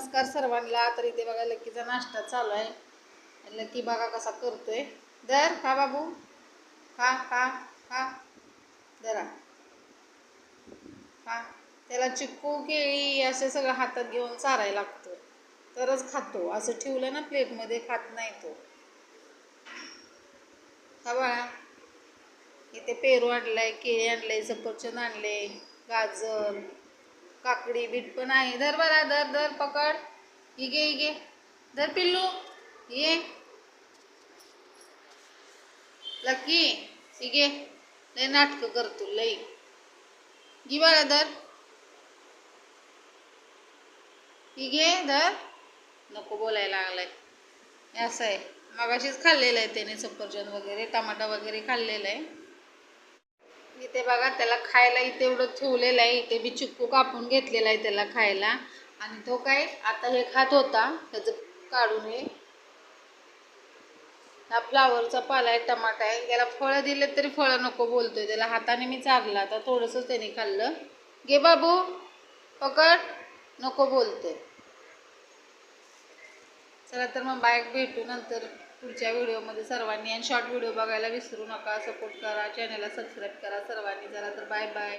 नमस्कार सर्वांना. तर इथे बघा लक्कीचा नाश्ता चालू आहे. लक्की बघा कसा करतोय. दर खा बाबू. खा खा खा. दरा खा. त्याला चिक्कू केळी असे सगळं हातात घेऊन चारायला लागतं तरच खातो. असं ठेवलं ना प्लेटमध्ये खात नाही तो. खा बाळा. इथे पेरू आणलाय केळी आणले सफरचंद आणले गाजर. काकडी बीट पण आहे. धर बरा धर धर पकड. इगे इगे धर पिल्लू. ये. लकी. इगे लय नाटकं करतो लई. गी बाळा धर. इगे धर. नको बोलायला लागलाय. असं आहे. मगाशीच खाल्लेलं आहे त्याने सफरचंद वगैरे टमाटा वगैरे खाल्लेलं आहे. इथे बघा त्याला खायला इथे एवढं ठेवलेलं आहे. इथे मी चिक्कू कापून घेतलेला आहे त्याला खायला. आणि तो काय आता हे खात होता. त्याचं काढून हे. हा फ्लावरचा पाला आहे टमाटा आहे. त्याला फळं दिले तरी फळं नको बोलतोय. त्याला हाताने मी चारला. आता थोडंसं त्याने खाल्लं. घे बाबू पकड. नको बोलतोय. चला तर मग बाईक भेटू नंतर. पुढच्या व्हिडिओमध्ये सर्वांनी आणि शॉर्ट व्हिडिओ बघायला विसरू नका. सपोर्ट करा. चॅनलला सबस्क्राईब करा. सर्वांनी जरा तर बाय बाय